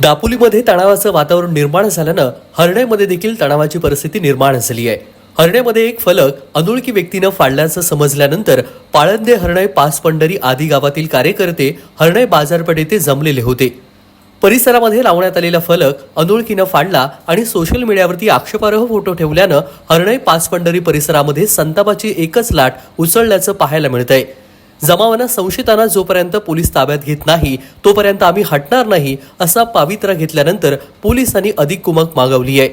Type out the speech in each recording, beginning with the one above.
दापोलीमध्ये तणावाचं वातावरण निर्माण झाल्यानं हरण्यामध्ये देखील तणावाची परिस्थिती निर्माण झाली आहे. हरण्यामध्ये एक फलक अनोळखी व्यक्तीनं फाडल्याचं समजल्यानंतर पाळंदे हरणाई पाच पंढरी आदी गावातील कार्यकर्ते हरणय बाजारपेठेत जमलेले होते. परिसरामध्ये लावण्यात आलेला फलक अनोळखीनं फाडला आणि सोशल मीडियावरती आक्षेपार्ह फोटो ठेवल्यानं हरणाई पाच पंढरी परिसरामध्ये संतापाची एकच लाट उसळल्याचं पाहायला मिळतंय. जमावानं संशयितांना जोपर्यंत पोलीस ताब्यात घेत नाही तोपर्यंत आम्ही हटणार नाही असा पावित्रा घेतल्यानंतर पोलिसांनी अधिक कुमक मागवली आहे.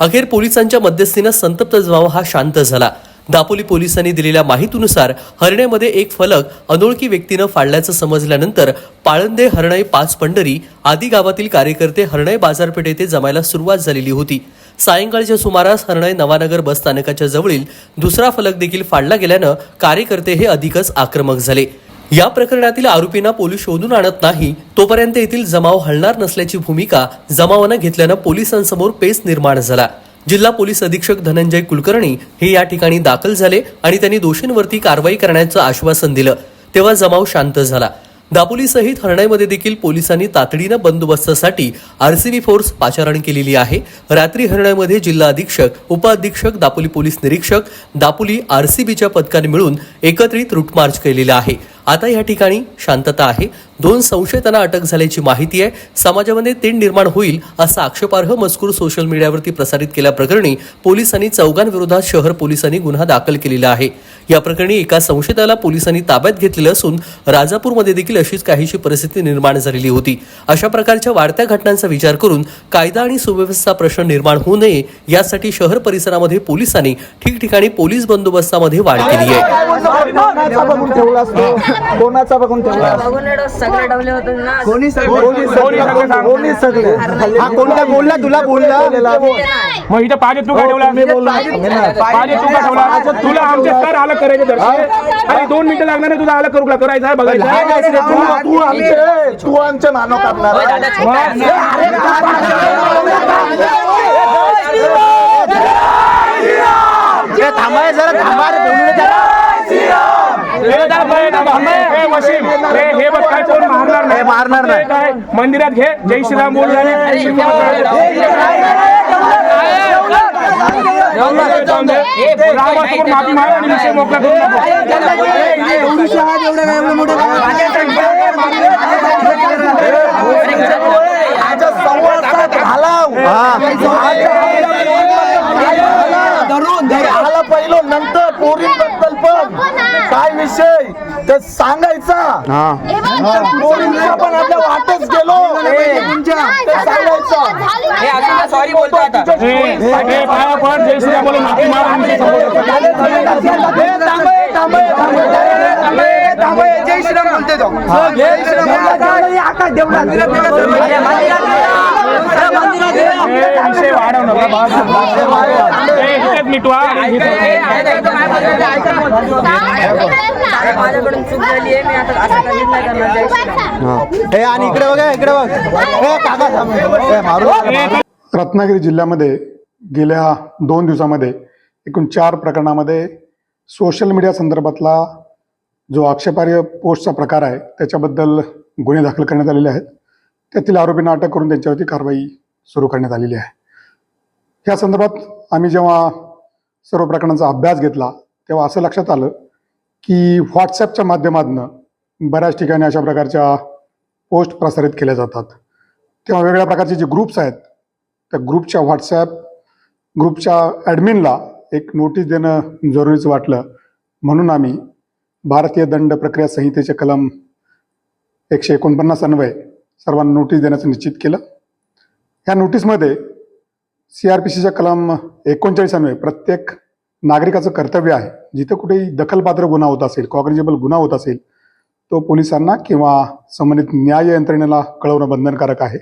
अखेर पोलिसांच्या मध्यस्थीनं संतप्त जमाव हा शांत झाला. दापोली पोलिसांनी दिलेल्या माहितीनुसार हरण्यामध्ये एक फलक अनोळखी व्यक्तीनं फाडल्याचं समजल्यानंतर पाळंदे हरणाई पाच पंढरी आदी गावातील कार्यकर्ते हरणाई बाजारपेठ येथे जमायला सुरुवात झालेली होती. सायंकाळच्या सुमारास हरणय नवानगर बस स्थानकाच्या जवळील दुसरा फलक देखील फाडला गेल्यानं कार्यकर्ते हे अधिकच आक्रमक झाले. या प्रकरणातील आरोपींना पोलीस शोधून आणत नाही तोपर्यंत येथील जमाव हलणार नसल्याची भूमिका जमावानं घेतल्यानं पोलिसांसमोर पेच निर्माण झाला. जिल्हा पोलीस अधीक्षक धनंजय कुलकर्णी हे या ठिकाणी दाखल झाले आणि त्यांनी दोषींवरती कारवाई करण्याचं आश्वासन दिलं. तेव्हा जमाव शांत झाला. दापोलीसहित हरणाईमध्ये देखील पोलिसांनी तातडीनं बंदोबस्तासाठी आरसीबी फोर्स पाचारण केलेली आहे. रात्री हरणाईमध्ये जिल्हा अधीक्षक उपअधीक्षक दापोली पोलीस निरीक्षक दापोली आरसीबीच्या पथकाने मिळून एकत्रित रूटमार्च केलेला आहे. आता या ठिकाणी शांतता आहे. दोन संशयितांना अटक झाल्याची माहिती आहे. समाजामध्ये तीन निर्माण होईल असा आक्षेपार्ह मजकूर सोशल मीडियावरती प्रसारित केल्याप्रकरणी पोलिसांनी चौघांविरोधात शहर पोलिसांनी गुन्हा दाखल केलेला आहे. या प्रकरणी एका संशयिताला पोलिसांनी ताब्यात घेतलेलं असून राजापूरमध्ये देखील अशीच काहीशी परिस्थिती निर्माण झालेली होती. अशा प्रकारच्या वाढत्या घटनांचा विचार करून कायदा आणि सुव्यवस्था प्रश्न निर्माण होऊ नये यासाठी शहर परिसरामध्ये पोलिसांनी ठिकठिकाणी पोलीस बंदोबस्तामध्ये वाढ केली आहे. सगळे डवले होते ना कोणी सगळे कोणी सगळे हा कोणता बोलला तुला बोलला मग इथं पाहिजे तू काय ठेवला मी बोललो पाहिजे तू काय ठेवला तुला आमचे सर आलं करायचे दर्शन आणि दोन मिनिटं लागणार नाही तुला आलं करू करायचं आहे बघायचं तू तू आमचे तू आमचे मानव करणार थांबाय जरा थांबा रे. हे बघ. हे हे हे काय कोण मारणार नाही हे मारणार नाही. हे काय मंदिरात घे जय श्रीराम बोल रामासमोर माफी माग आणि विषय मोकळा करू नको. आजचा संवाद साध घालाव. घाला पहिलो नंतर पोरींबद्दल पण काय विषय ते सांगायचा पोरींचा पण आपल्या वाटच गेलो ते सांगायचं सॉरी बोलतो आता हे हे पाया पड जय श्रीराम संपवतो. जय श्रीराम तो हे विषय वाढव नका मिटवा माझ्याकडून चूक झाली आहे मी आता असं कधीच नाही करणार आणि इकडे बघा इकडे बघ रत्नागिरी जिल्ह्यामध्ये गेल्या दोन दिवसामध्ये एकूण चार प्रकरणामध्ये सोशल मीडिया संदर्भातला जो आक्षेपार्ह पोस्टचा प्रकार आहे त्याच्याबद्दल गुन्हे दाखल करण्यात आलेले आहेत. त्यातील आरोपींना अटक करून त्यांच्यावरती कारवाई सुरू करण्यात आलेली आहे. या संदर्भात आम्ही जेव्हा सर्व प्रकरणांचा अभ्यास घेतला तेव्हा असं लक्षात आलं की व्हॉट्सॲपच्या माध्यमातून बऱ्याच ठिकाणी अशा प्रकारच्या पोस्ट प्रसारित केल्या जातात. तेव्हा वेगवेगळ्या प्रकारचे जे ग्रुप्स आहेत त्या ग्रुपच्या व्हॉट्सॲप ग्रुपच्या ॲडमिनला एक नोटीस देणं जरुरीचं वाटलं. म्हणून आम्ही भारतीय दंड प्रक्रिया संहितेचे कलम एकशे एकोणपन्नास अन्वय सर्वांना नोटीस देण्याचं निश्चित केलं. ह्या नोटीसमध्ये सी आर पी सीच्या कलम एकोणचाळीस अन्वये प्रत्येक नागरिकाचं कर्तव्य आहे. जिथं कुठेही दखलपात्र गुन्हा होत असेल कॉग्रेजेबल गुन्हा होत असेल तो पोलिसांना किंवा संबंधित न्याय यंत्रणेला कळवणं बंधनकारक आहे.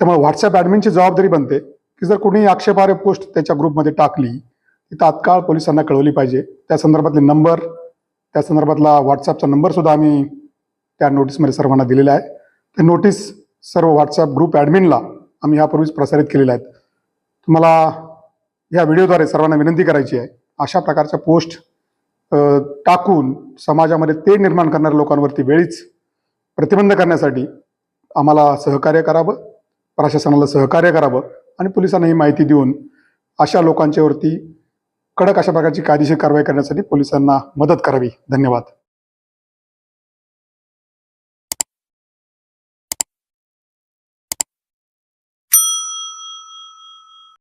त्यामुळे व्हॉट्सअप ॲडमिनची जबाबदारी बनते की जर कोणी आक्षेपार्ह पोस्ट त्याच्या ग्रुपमध्ये टाकली ती तात्काळ पोलिसांना कळवली पाहिजे. त्या संदर्भातले नंबर त्या संदर्भातला व्हॉट्सअपचा नंबरसुद्धा आम्ही त्या नोटीसमध्ये सर्वांना दिलेला आहे. ते नोटीस सर्व व्हॉट्सअप ग्रुप ॲडमिनला आम्ही यापूर्वीच प्रसारित केलेल्या आहेत. तुम्हाला या व्हिडिओद्वारे सर्वांना विनंती करायची आहे अशा प्रकारच्या पोस्ट टाकून समाजामध्ये ते निर्माण करणाऱ्या लोकांवरती वेळीच प्रतिबंध करण्यासाठी आम्हाला सहकार्य करावं प्रशासनाला सहकार्य करावं आणि पोलिसांना ही माहिती देऊन अशा लोकांच्यावरती कडक अशा प्रकारची कायदेशीर कारवाई करण्यासाठी पोलिसांना मदत करावी. धन्यवाद.